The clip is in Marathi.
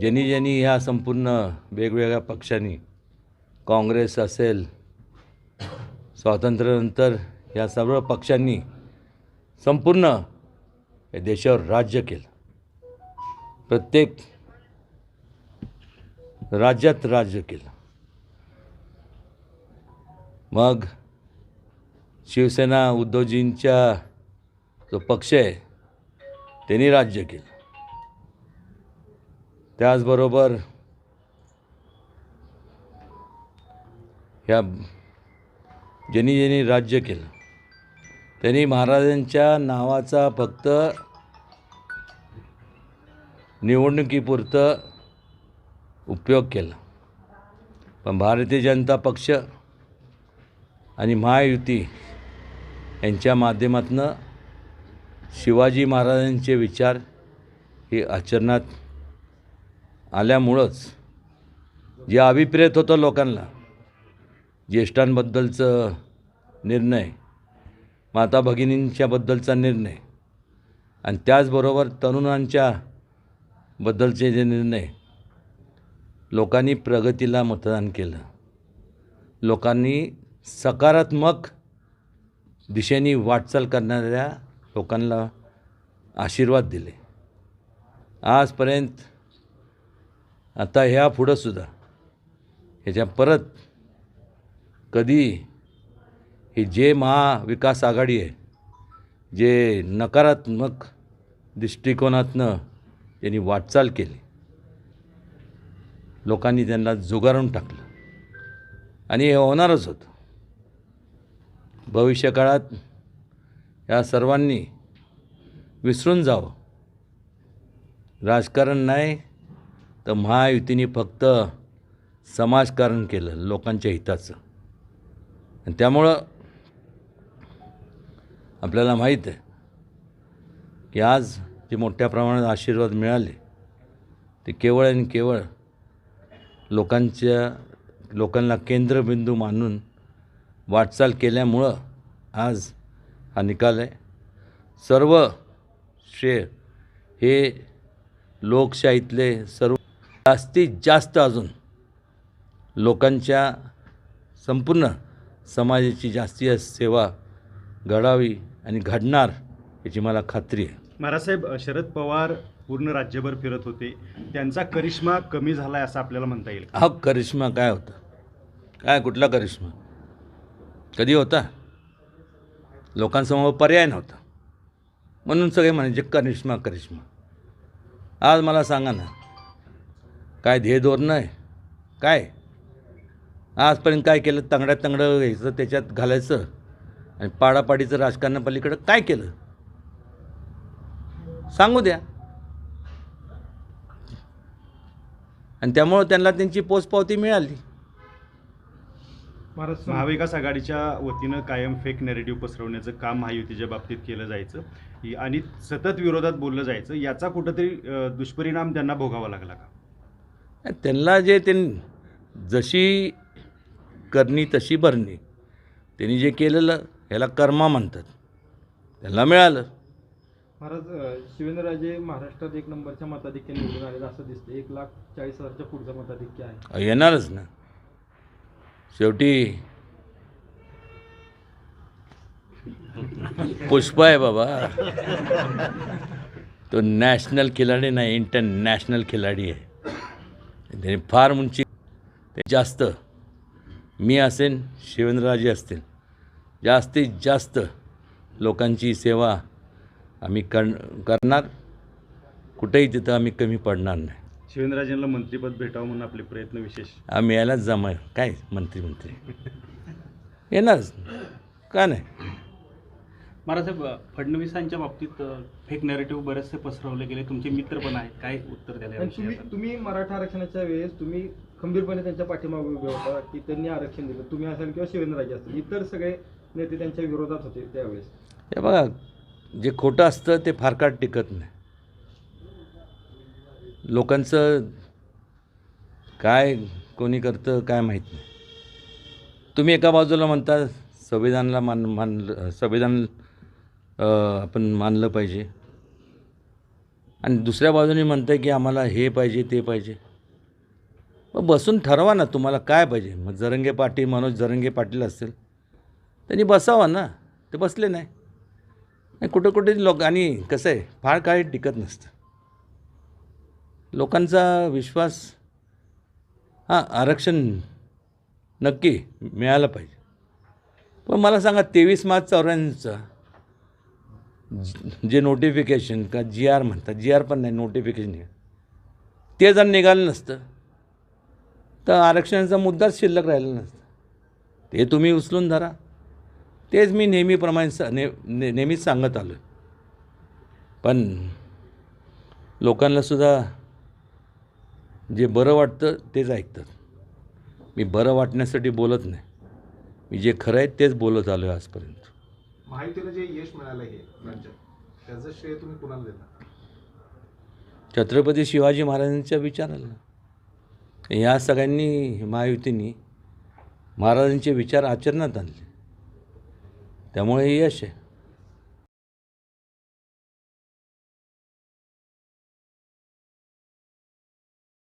ज्यांनी ज्यांनी ह्या संपूर्ण वेगवेगळ्या पक्षांनी काँग्रेस असेल स्वातंत्र्यानंतर या सर्व पक्षांनी संपूर्ण या देशावर राज्य केलं. प्रत्येक राज्यात राज्य केलं. मग शिवसेना उद्धवजींच्या जो पक्ष आहे त्यांनी राज्य केलं. त्याचबरोबर ह्या ज्यांनी ज्यांनी राज्य केलं त्यांनी महाराजांच्या नावाचा फक्त निवडणुकीपुरतं उपयोग केला. पण भारतीय जनता पक्ष आणि महायुती यांच्या माध्यमातून शिवाजी महाराजांचे विचार हे आचरणात आल्यामुळंच जे अभिप्रेत होतं लोकांना ज्येष्ठांबद्दलचं निर्णय माता भगिनींच्याबद्दलचा निर्णय आणि त्याचबरोबर तरुणांच्या बद्दलचे जे निर्णय लोकांनी प्रगतीला मतदान केलं. लोकांनी सकारात्मक दिशेने वाटचाल करणाऱ्या लोकांना आशीर्वाद दिले. आजपर्यंत आता ह्या पुढंसुद्धा ह्याच्या परत कधी ही जे महाविकास आघाडी आहे जे नकारात्मक दृष्टिकोनातनं त्यांनी वाटचाल केली लोकांनी त्यांना जुगारून टाकलं. आणि हे होणारच होतं. भविष्यकाळात या सर्वांनी विसरून जावं. राजकारण नाही तर महायुतीने फक्त समाजकारण केलं लोकांच्या हिताचं. आणि त्यामुळं आपल्याला माहीत आहे की आज जे मोठ्या प्रमाणात आशीर्वाद मिळाले ते केवळ आणि केवळ लोकांच्या लोकांना केंद्रबिंदू मानून वाटचाल केल्यामुळं आज हा निकाल आहे. सर्व श्रेय हे लोकशाहीतले सर्व जास्तीत जास्त अजून लोकांच्या संपूर्ण समाजाची जास्त सेवा घडावी आणि घडणार याची मला खात्री आहे. महाराजसाहेब शरद पवार पूर्ण राज्यभर फिरत होते. त्यांचा करिश्मा कमी झालाय असं आपल्याला म्हणता येईल हा करिश्मा काय होता? काय कुठला करिश्मा? कधी होता? लोकांसमोर पर्याय नव्हता. म्हणून सगळे म्हणायचे करिश्मा करिश्मा. आज मला सांगा ना काय ध्येय धोरणं आहे काय? आजपर्यंत काय केलं? तंगड्यात तंगडं घ्यायचं त्याच्यात घालायचं आणि पाडापाडीचं राजकारणापलीकडं काय केलं? सांगू द्या. आणि त्यामुळं त्यांना त्यांची पोचपावती मिळाली. महाराज महाविकास आघाडीच्या वतीनं कायम फेक नेरेटिव्ह पसरवण्याचं काम महायुतीच्या बाबतीत केलं जायचं. ही- आणि सतत विरोधात बोललं जायचं. याचा कुठंतरी दुष्परिणाम त्यांना भोगावा लागला का? त्यांना जे ते जशी करणी तशी भरणी. त्यांनी जे केलेलं ह्याला कर्मा म्हणतात. त्यांना मिळालं. महाराज शिवेंद्रराजे महाराष्ट्रात एक नंबरच्या मताधिक्य निवडून आलेलं असं दिसतं एक लाख चाळीस हजारच्या पुढचं मताधिक्य आहे. येणारच ना. शेवटी पुष्पा आहे बाबा. तो नॅशनल खिलाडी नाही इंटरनॅशनल खिलाडी आहे. त्याने फार उंची ते जास्त. मी असेन शिवेंद्रराजे असतील. जास्तीत जास्त लोकांची सेवा आम्ही कर करणार. कुठेही तिथं आम्ही कमी पडणार नाही. शिवेंद्रराजेंना मंत्रीपद भेटावं म्हणून आपले प्रयत्न विशेष. आम्ही यायलाच जमा काय मंत्री मंत्री येणारच. का नाही? महाराजसाहेब फडणवीसांच्या बाबतीत फेक नॅरेटिव्ह बरेचसे पसरवले गेले. तुमचे मित्र पण आहेत. काय उत्तर द्यायला तुम्ही? तुम्ही मराठा आरक्षणाच्या वेळेस तुम्ही खंबीरपणे त्यांच्या पाठीमागे उभे होता की त्यांनी आरक्षण दिलं. तुम्ही असाल किंवा शिवेंद्रराजे असतील. इतर सगळे नेते त्यांच्या विरोधात होते त्यावेळेस. हे बघा जे खोटं असतं ते फार काळ टिकत नाही. लोकांचं काय कोणी करतं काय माहीत नाही. तुम्ही एका बाजूला म्हणता संविधानाला मान मानलं संविधान आपण मानलं पाहिजे. आणि दुसऱ्या बाजूने म्हणतं की आम्हाला हे पाहिजे ते पाहिजे. मग बसून ठरवा ना तुम्हाला काय पाहिजे. मग जरंगे पाटील मनोज जरंगे पाटील असतील त्यांनी बसावा ना. ते बसले नाही. आणि कुठं कुठे लोक आणि कसं आहे फार काही टिकत नसतं. लोकांचा विश्वास हां आरक्षण नक्की मिळालं पाहिजे. पण मला सांगा तेवीस मार्च चौऱ्याऐंशीचा जे नोटिफिकेशन का जी आर म्हणतात जी आर पण नाही नोटिफिकेशन ते जर निघालं नसतं तर आरक्षणाचा मुद्दाच शिल्लक राहिला नसता. ते तुम्ही उचलून धरा. तेच मी नेहमीप्रमाणे सा ने ने नेहमीच सांगत आलो पण लोकांनासुद्धा जे बरं वाटतं तेच ऐकतात. मी बरं वाटण्यासाठी बोलत नाही. मी जे खरं आहे तेच बोलत आलो आहे आजपर्यंत. महायुतीला जे यश मिळालं हे राज्यात त्याचं श्रेय तुम्ही कुणाला देता? छत्रपती शिवाजी महाराजांच्या विचाराला. या सगळ्यांनी महायुतीने महाराजांचे विचार आचरणात आणले. त्यामुळे हे यश आहे.